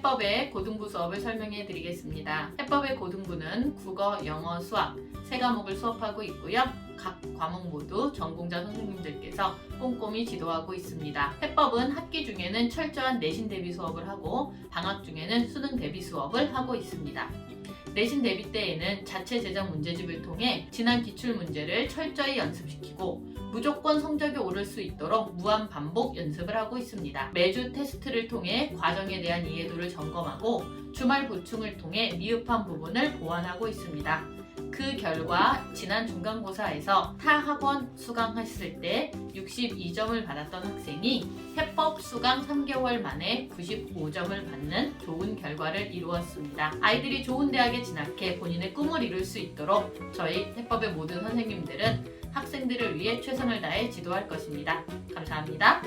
해법의 고등부 수업을 설명해 드리겠습니다. 해법의 고등부는 국어, 영어, 수학 세 과목을 수업하고 있고요. 각 과목 모두 전공자 선생님들께서 꼼꼼히 지도하고 있습니다. 해법은 학기 중에는 철저한 내신 대비 수업을 하고 방학 중에는 수능 대비 수업을 하고 있습니다. 내신 대비 때에는 자체 제작 문제집을 통해 지난 기출 문제를 철저히 연습시키고 무조건 성적이 오를 수 있도록 무한 반복 연습을 하고 있습니다. 매주 테스트를 통해 과정에 대한 이해도를 점검하고 주말 보충을 통해 미흡한 부분을 보완하고 있습니다. 그 결과 지난 중간고사에서 타 학원 수강했을 때 62점을 받았던 학생이 해법 수강 3개월 만에 95점을 받는 좋은 결과를 이루었습니다. 아이들이 좋은 대학에 진학해 본인의 꿈을 이룰 수 있도록 저희 해법의 모든 선생님들은 학생들을 위해 최선을 다해 지도할 것입니다. 감사합니다.